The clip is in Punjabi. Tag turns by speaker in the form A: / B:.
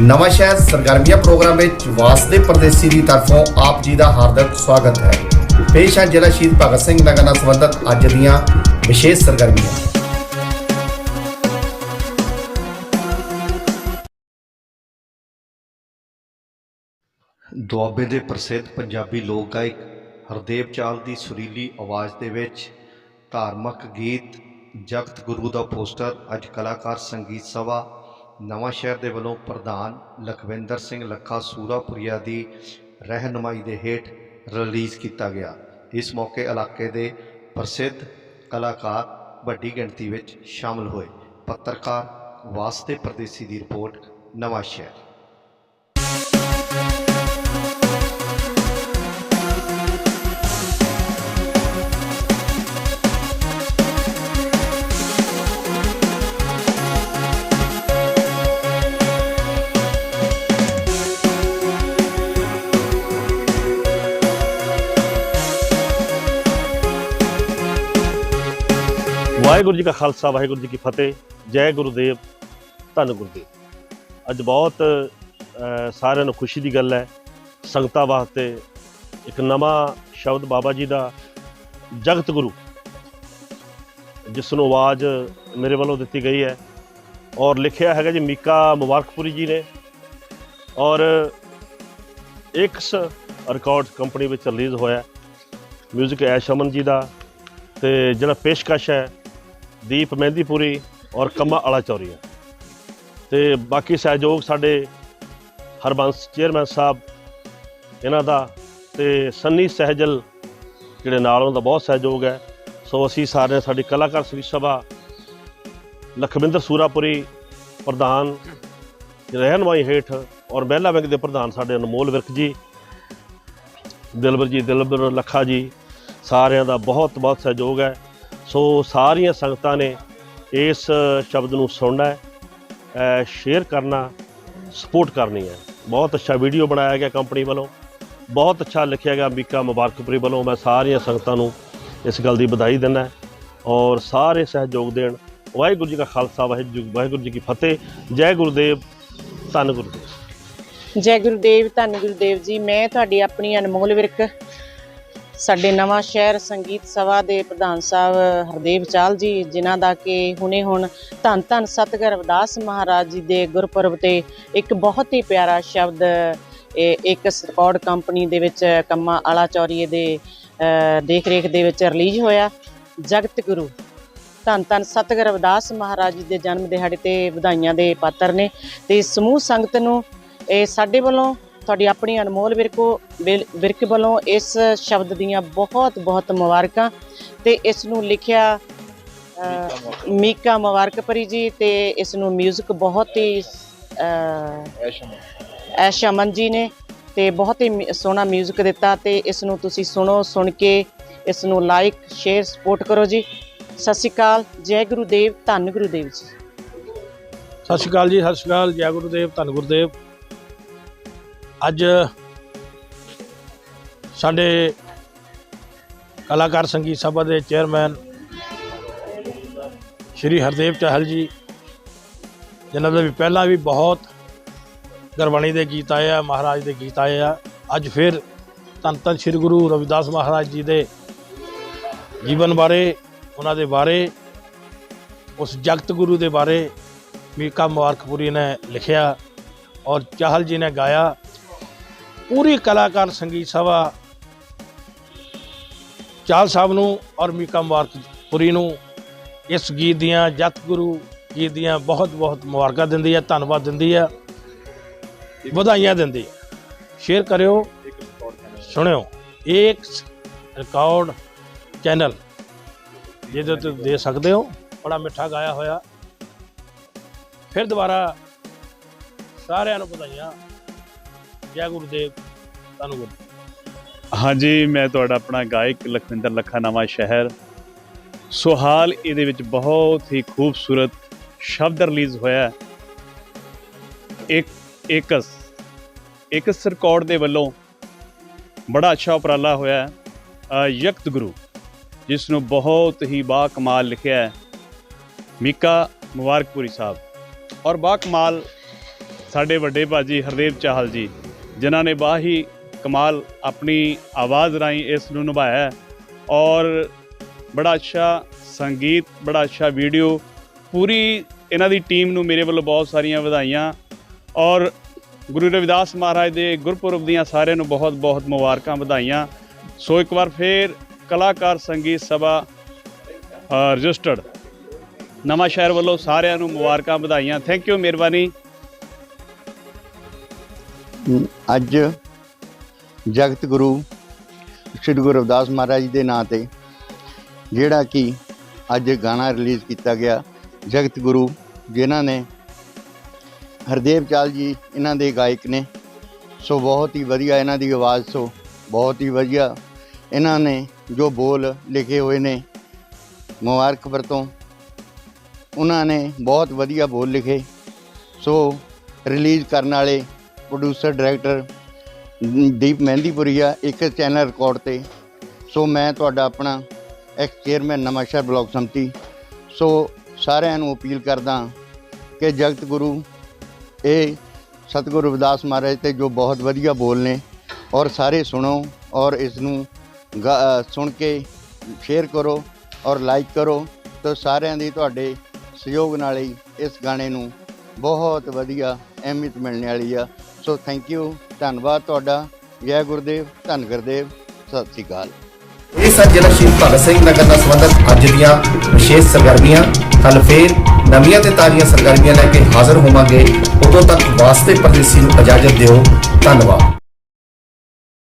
A: ਨਵਾਂ ਸ਼ਹਿਰ ਸਰਗਰਮੀਆਂ ਪ੍ਰੋਗਰਾਮ ਵਿੱਚ ਵਾਸਦੇ ਪਰਦੇਸੀ ਦੀ ਤਰਫੋਂ ਆਪ ਜੀ ਦਾ ਹਾਰਦਿਕ ਸਵਾਗਤ ਹੈ। ਪੇਸ਼ ਹੈ ਜ਼ਿਲ੍ਹਾ ਸ਼ਹੀਦ ਭਗਤ ਸਿੰਘ ਨਗਰ ਨਾਲ ਸੰਬੰਧਿਤ ਅੱਜ ਦੀਆਂ ਵਿਸ਼ੇਸ਼ ਸਰਗਰਮੀਆਂ। ਦੁਆਬੇ ਦੇ ਪ੍ਰਸਿੱਧ ਪੰਜਾਬੀ ਲੋਕ ਗਾਇਕ ਹਰਦੇਵ ਚਾਲ ਦੀ ਸੁਰੀਲੀ ਆਵਾਜ਼ ਦੇ ਵਿੱਚ ਧਾਰਮਿਕ ਗੀਤ, ਜਗਤ ਗੁਰੂ ਦਾ ਪੋਸਟਰ, ਅੱਜ ਕਲਾਕਾਰ ਸੰਗੀਤ ਸਭਾ ਨਵਾਂ ਸ਼ਹਿਰ ਦੇ ਵੱਲੋਂ ਪ੍ਰਧਾਨ ਲਖਵਿੰਦਰ ਸਿੰਘ ਲੱਖਾ ਸੂਰਾਪੁਰੀਆ ਦੀ ਰਹਿਨਮਾਈ ਦੇ ਹੇਠ ਰਿਲੀਜ਼ ਕੀਤਾ ਗਿਆ। ਇਸ ਮੌਕੇ ਇਲਾਕੇ ਦੇ ਪ੍ਰਸਿੱਧ ਕਲਾਕਾਰ ਵੱਡੀ ਗਿਣਤੀ ਵਿੱਚ ਸ਼ਾਮਲ ਹੋਏ। ਪੱਤਰਕਾਰ ਵਾਸਤੇ ਪਰਦੇਸੀ ਦੀ ਰਿਪੋਰਟ, ਨਵਾਂ ਸ਼ਹਿਰ।
B: ਵਾਹਿਗੁਰੂ ਜੀ ਕਾ ਖਾਲਸਾ, ਵਾਹਿਗੁਰੂ ਜੀ ਕੀ ਫਤਿਹ। ਜੈ ਗੁਰੂਦੇਵ, ਧੰਨ ਗੁਰਦੇਵ। ਅੱਜ ਬਹੁਤ ਸਾਰਿਆਂ ਨੂੰ ਖੁਸ਼ੀ ਦੀ ਗੱਲ ਹੈ। ਸੰਗਤਾਂ ਵਾਸਤੇ ਇੱਕ ਨਵਾਂ ਸ਼ਬਦ ਬਾਬਾ ਜੀ ਦਾ ਜਗਤ ਗੁਰੂ ਜਿਸ ਨੂੰ ਆਵਾਜ਼ ਮੇਰੇ ਵੱਲੋਂ ਦਿੱਤੀ ਗਈ ਹੈ। ਔਰ ਲਿਖਿਆ ਹੈਗਾ ਜੀ, ਮੀਕਾ ਮੁਬਾਰਕਪੁਰੀ ਜੀ ਨੇ। ਔਰ ਐਕਸ ਰਿਕਾਰਡ ਕੰਪਨੀ ਵਿੱਚ ਰਿਲੀਜ਼ ਹੋਇਆ ਮਿਊਜ਼ਿਕ ਐਸ਼ ਅਮਨ ਜੀ ਦਾ। ਤੇ ਜਿਹੜਾ ਪੇਸ਼ਕਸ਼ ਹੈ ਦੀਪ ਮਹਿੰਦੀਪੁਰੀ ਔਰ ਕੰਮਾ ਆਲਾ ਚੌਰੀਆ। ਤੇ ਬਾਕੀ ਸਹਿਯੋਗ ਸਾਡੇ ਹਰਬੰਸ ਚੇਅਰਮੈਨ ਸਾਹਿਬ, ਇਹਨਾਂ ਦਾ ਤੇ ਸੰਨੀ ਸਹਿਜਲ, ਜਿਹੜੇ ਨਾਲ ਉਹਨਾਂ ਦਾ ਬਹੁਤ ਸਹਿਯੋਗ ਹੈ। ਸੋ ਅਸੀਂ ਸਾਰੇ ਸਾਡੀ ਕਲਾਕਾਰ ਸੰਗੀਤ ਸਭਾ, ਲਖਵਿੰਦਰ ਸੂਰਾਪੁਰੀ ਪ੍ਰਧਾਨ, ਰਹਿਨਮਾਈ ਹੇਠ ਔਰ ਮਹਿਲਾ ਬੈਂਕ ਦੇ ਪ੍ਰਧਾਨ ਸਾਡੇ ਅਨਮੋਲ ਵਿਰਕ ਜੀ, ਦਿਲਬਰ ਜੀ, ਦਿਲਬਰ ਲੱਖਾ ਜੀ, ਸਾਰਿਆਂ ਦਾ ਬਹੁਤ ਬਹੁਤ ਸਹਿਯੋਗ ਹੈ। ਸੋ ਸਾਰੀਆਂ ਸੰਗਤਾਂ ਨੇ ਇਸ ਸ਼ਬਦ ਨੂੰ ਸੁਣਨਾ ਹੈ ਸ਼ੇਅਰ ਕਰਨਾ ਸਪੋਰਟ ਕਰਨੀ ਹੈ। ਬਹੁਤ ਅੱਛਾ ਵੀਡੀਓ ਬਣਾਇਆ ਗਿਆ ਕੰਪਨੀ ਵੱਲੋਂ। ਬਹੁਤ ਅੱਛਾ ਲਿਖਿਆ ਗਿਆ ਮੀਕਾ ਮੁਬਾਰਕਪੁਰੀ ਵੱਲੋਂ। ਮੈਂ ਸਾਰੀਆਂ ਸੰਗਤਾਂ ਨੂੰ ਇਸ ਗੱਲ ਦੀ ਵਧਾਈ ਦਿੰਦਾ ਔਰ ਸਾਰੇ ਸਹਿਯੋਗ ਦੇਣ। ਵਾਹਿਗੁਰੂ ਜੀ ਕਾ ਖਾਲਸਾ, ਵਾਹਿਗੁਰੂ ਵਾਹਿਗੁਰੂ ਜੀ ਕੀ ਫਤਿਹ। ਜੈ ਗੁਰਦੇਵ, ਧੰਨ ਗੁਰਦੇਵ।
C: ਜੈ ਗੁਰਦੇਵ, ਧੰਨ ਗੁਰਦੇਵ ਜੀ। ਮੈਂ ਤੁਹਾਡੀ ਆਪਣੀ ਅਨਮੋਲ ਵਿਰਕ ਸਾਡੇ ਨਵਾਂ ਸ਼ਹਿਰ ਸੰਗੀਤ ਸਭਾ ਦੇ ਪ੍ਰਧਾਨ ਸਾਹਿਬ ਹਰਦੇਵ ਚਾਲ ਜੀ ਜਿਨ੍ਹਾਂ ਦਾ ਕਿ ਹੁਣੇ ਹੁਣ ਧੰਨ ਧੰਨ ਸਤਿਗੁਰ ਅਵਦਾਸ ਮਹਾਰਾਜ ਜੀ ਦੇ ਗੁਰਪੁਰਬ ਤੇ ਇੱਕ ਬਹੁਤ ਹੀ ਪਿਆਰਾ ਸ਼ਬਦ ਇਹ ਇੱਕ ਰਿਕਾਰਡ ਕੰਪਨੀ ਦੇ ਵਿੱਚ ਕੰਮਾ ਆਲਾ ਚੌਰੀਏ ਦੇ ਅ, ਦੇਖ ਰੇਖ ਦੇ ਵਿੱਚ ਰਿਲੀਜ਼ ਹੋਇਆ। ਜਗਤ ਗੁਰੂ ਧੰਨ ਧੰਨ ਸਤਿਗੁਰ ਅਵਦਾਸ ਮਹਾਰਾਜ ਜੀ ਦੇ ਜਨਮ ਦਿਹਾੜੇ ਤੇ ਵਧਾਈਆਂ ਦੇ ਪਾਤਰ ਨੇ। ਤੇ ਸਮੂਹ ਸੰਗਤ ਨੂੰ ਇਹ ਸਾਡੇ ਵੱਲੋਂ ਤੁਹਾਡੀ ਆਪਣੀ ਅਨਮੋਲ ਵਿਰਕੋ ਵਿਲ- ਵਿਰਕ ਵੱਲੋਂ ਇਸ ਸ਼ਬਦ ਦੀਆਂ ਬਹੁਤ ਬਹੁਤ ਮੁਬਾਰਕਾਂ ਤੇ ਇਸ ਨੂੰ ਲਿਖਿਆ ਅ, ਮੀਕਾ ਮੁਬਾਰਕਪੁਰੀ ਜੀ ਤੇ ਇਸ ਨੂੰ 뮤직 ਬਹੁਤ ਹੀ ਅ, ਐਸ਼ ਅਮਨ ਜੀ ਨੇ ਤੇ ਬਹੁਤ ਹੀ ਮ- ਸੋਹਣਾ 뮤직 ਦਿੱਤਾ ਤੇ ਇਸ ਨੂੰ ਤੁਸੀਂ ਸੁਣੋ ਸੁਣ ਕੇ ਇਸ ਨੂੰ ਲਾਈਕ ਸ਼ੇਅਰ ਸਪੋਰਟ ਕਰੋ ਜੀ ਸਤਿ ਸ਼੍ਰੀ ਅਕਾਲ ਜੈ ਗੁਰੂਦੇਵ ਧੰਨ ਗੁਰੂਦੇਵ ਜੀ
D: ਸਤਿ ਸ਼੍ਰੀ ਅਕਾਲ ਜੀ ਸਤਿ ਸ਼੍ਰੀ ਅਕਾਲ ਜੈ ਗੁਰੂਦੇਵ ਧੰਨ ਗੁਰੂਦੇਵ ਅੱਜ ਸਾਡੇ ਕਲਾਕਾਰ ਸੰਗੀਤ ਸਭਾ ਦੇ ਚੇਅਰਮੈਨ ਸ਼੍ਰੀ ਹਰਦੇਵ ਚਾਹਲ ਜੀ, ਜਿਨ੍ਹਾਂ ਦੇ ਵੀ ਪਹਿਲਾਂ ਵੀ ਬਹੁਤ ਗੁਰਬਾਣੀ ਦੇ ਗੀਤ ਆਏ ਆ, ਮਹਾਰਾਜ ਦੇ ਗੀਤ ਆਏ ਆ, ਅੱਜ ਫਿਰ ਧੰਨ ਧੰਨ ਸ਼੍ਰੀ ਗੁਰੂ ਰਵਿਦਾਸ ਮਹਾਰਾਜ ਜੀ ਦੇ ਜੀਵਨ ਬਾਰੇ, ਉਹਨਾਂ ਦੇ ਬਾਰੇ, ਉਸ ਜਗਤ ਗੁਰੂ ਦੇ ਬਾਰੇ ਮੀਕਾ ਮੁਬਾਰਕਪੁਰੀ ਨੇ ਲਿਖਿਆ ਔਰ ਚਾਹਲ ਜੀ ਨੇ ਗਾਇਆ। ਪੂਰੀ ਕਲਾਕਾਰ ਸੰਗੀਤ ਸਭਾ ਚਾਲ ਸਾਹਿਬ ਨੂੰ ਔਰ ਮੀਕਾ ਮੁਬਾਰਕਪੁਰੀ ਨੂੰ ਇਸ ਗੀਤ ਦੀਆਂ ਜਤ ਗੁਰੂ ਗੀਤ ਦੀਆਂ ਬਹੁਤ ਬਹੁਤ ਮੁਬਾਰਕਾਂ ਦਿੰਦੀ ਹੈ ਧੰਨਵਾਦ ਦਿੰਦੀ ਹੈ ਵਧਾਈਆਂ ਦਿੰਦੀ ਹੈ ਸ਼ੇਅਰ ਕਰਿਓ, ਸੁਣਿਓ। ਇੱਕ ਰਿਕਾਰਡ ਚੈਨਲ ਜਿਹਦੇ ਤੇ ਦੇ ਸਕਦੇ ਹੋ, ਬੜਾ ਮਿੱਠਾ ਗਾਇਆ ਹੋਇਆ। ਫਿਰ ਦੁਬਾਰਾ ਸਾਰਿਆਂ ਨੂੰ ਵਧਾਈਆਂ। ਜੈ ਗੁਰੂਦੇਵ ਧੰਨ ਗੁਰੂ
E: ਹਾਂਜੀ, ਮੈਂ ਤੁਹਾਡਾ ਆਪਣਾ ਗਾਇਕ ਲਖਵਿੰਦਰ ਲੱਖਾ ਨਵਾਂ ਸ਼ਹਿਰ ਸੋਹਾਲ ਇਹਦੇ ਵਿੱਚ ਬਹੁਤ ਹੀ ਖੂਬਸੂਰਤ ਸ਼ਬਦ ਰਿਲੀਜ਼ ਹੋਇਆ ਹੈ। ਇੱਕ ਇਕਸ ਇਕਸ ਰਿਕਾਰਡ ਦੇ ਵੱਲੋਂ ਬੜਾ ਅੱਛਾ ਉਪਰਾਲਾ ਹੋਇਆ ਯਕਤ ਗੁਰੂ ਜਿਸ ਨੂੰ ਬਹੁਤ ਹੀ ਬਾ ਕਮਾਲ ਲਿਖਿਆ ਹੈ। ਮੀਕਾ ਮੁਬਾਰਕਪੁਰੀ ਸਾਹਿਬ। ਔਰ ਬਾ ਕਮਾਲ ਸਾਡੇ ਵੱਡੇ ਭਾਜੀ ਹਰਦੇਵ ਚਾਹਲ ਜੀ ਜਿਨ੍ਹਾਂ ਨੇ ਬਾਹੀ ਕਮਾਲ ਆਪਣੀ ਆਵਾਜ਼ ਰਾਹੀਂ ਇਸ ਨੂੰ ਨਿਭਾਇਆ ਔਰ ਬੜਾ ਅੱਛਾ ਸੰਗੀਤ, ਬੜਾ ਅੱਛਾ ਵੀਡੀਓ, ਪੂਰੀ ਇਹਨਾਂ ਦੀ ਟੀਮ ਨੂੰ ਮੇਰੇ ਵੱਲੋਂ ਬਹੁਤ ਸਾਰੀਆਂ ਵਧਾਈਆਂ। ਔਰ ਗੁਰੂ ਰਵਿਦਾਸ ਮਹਾਰਾਜ ਦੇ ਗੁਰਪੁਰਬ ਦੀਆਂ ਸਾਰਿਆਂ ਨੂੰ ਬਹੁਤ ਬਹੁਤ ਮੁਬਾਰਕਾਂ ਵਧਾਈਆਂ। ਸੋ ਇੱਕ ਵਾਰ ਫੇਰ ਕਲਾਕਾਰ ਸੰਗੀਤ ਸਭਾ ਰਜਿਸਟਰਡ। ਨਵਾਂ ਸ਼ਹਿਰ ਵੱਲੋਂ ਸਾਰਿਆਂ ਨੂੰ ਮੁਬਾਰਕਾਂ ਵਧਾਈਆਂ। ਥੈਂਕ ਯੂ ਮਿਹਰਬਾਨੀ।
F: ਅੱਜ ਜਗਤ ਗੁਰੂ ਸ੍ਰੀ ਗੁਰੂ ਰਵਿਦਾਸ ਮਹਾਰਾਜ ਜੀ ਦੇ ਨਾਂ ਤੇ ਜਿਹੜਾ ਕਿ ਅੱਜ ਗਾਣਾ ਰਿਲੀਜ਼ ਕੀਤਾ ਗਿਆ, ਜਗਤ ਗੁਰੂ, ਜਿਨ੍ਹਾਂ ਨੇ ਹਰਦੇਵ ਚਾਲ ਜੀ ਇਹਨਾਂ ਦੇ ਗਾਇਕ ਨੇ। ਸੋ ਬਹੁਤ ਹੀ ਵਧੀਆ ਇਹਨਾਂ ਦੀ ਆਵਾਜ਼, ਸੋ ਬਹੁਤ ਹੀ ਵਧੀਆ ਇਹਨਾਂ ਨੇ ਜੋ ਬੋਲ ਲਿਖੇ ਹੋਏ ਨੇ ਮੁਬਾਰਕਪੁਰ ਤੋਂ ਉਹਨਾਂ ਨੇ ਬਹੁਤ ਵਧੀਆ ਬੋਲ ਲਿਖੇ। ਸੋ ਰਿਲੀਜ਼ ਕਰਨ ਵਾਲੇ ਪ੍ਰੋਡਿਊਸਰ ਡਾਇਰੈਕਟਰ ਦੀਪ ਮਹਿੰਦੀਪੁਰੀਆ ਇੱਕ ਚੈਨਲ ਰਿਕਾਰਡ ਤੇ। ਸੋ ਮੈਂ ਤੁਹਾਡਾ ਆਪਣਾ ਐਕਸ ਚੇਅਰਮੈਨ ਨਵਾਂਸ਼ਹਿਰ ਬਲਾਕ ਸੰਮਤੀ। ਸੋ ਸਾਰਿਆਂ ਨੂੰ ਅਪੀਲ ਕਰਦਾ ਕਿ ਜਗਤ ਗੁਰੂ ਇਹ ਸਤਿਗੁਰੂ ਰਵਿਦਾਸ ਮਹਾਰਾਜ ਤੇ ਜੋ ਬਹੁਤ ਵਧੀਆ ਬੋਲ ਨੇ, ਔਰ ਸਾਰੇ ਸੁਣੋ, ਔਰ ਇਸ ਨੂੰ ਗਾ- ਸੁਣ ਕੇ ਸ਼ੇਅਰ ਕਰੋ, ਔਰ ਲਾਈਕ ਕਰੋ, ਤਾਂ ਸਾਰਿਆਂ ਦੀ ਤੁਹਾਡੇ ਸਹਿਯੋਗ ਨਾਲ ਹੀ ਇਸ ਗਾਣੇ ਨੂੰ ਬਹੁਤ ਵਧੀਆ ਅਹਿਮੀਅਤ ਮਿਲਣ ਵਾਲੀ ਆ। ਸੋ ਥੈਂਕ ਯੂ ਧੰਨਵਾਦ ਤੁਹਾਡਾ। ਜੈ ਗੁਰਦੇਵ, ਧੰਨ ਗੁਰਦੇਵ। ਸਤਿ ਸ੍ਰੀ ਅਕਾਲ।
G: ਇਹ ਸਨ ਜ਼ਿਲ੍ਹਾ ਸ਼ਹੀਦ ਭਗਤ ਸਿੰਘ ਨਗਰ ਨਾਲ ਸੰਬੰਧਿਤ ਅੱਜ ਦੀਆਂ ਵਿਸ਼ੇਸ਼ ਸਰਗਰਮੀਆਂ ਕੱਲ ਫੇਰ ਨਵੀਆਂ ਤੇ ਤਾਜ਼ੀਆਂ ਸਰਗਰਮੀਆਂ ਲੈ ਕੇ ਹਾਜ਼ਰ ਹੋਵਾਂਗੇ। ਉਦੋਂ ਤੱਕ ਵਾਸਤੇ ਪਰਦੇਸੀ ਨੂੰ ਇਜਾਜ਼ਤ ਦਿਓ। ਧੰਨਵਾਦ।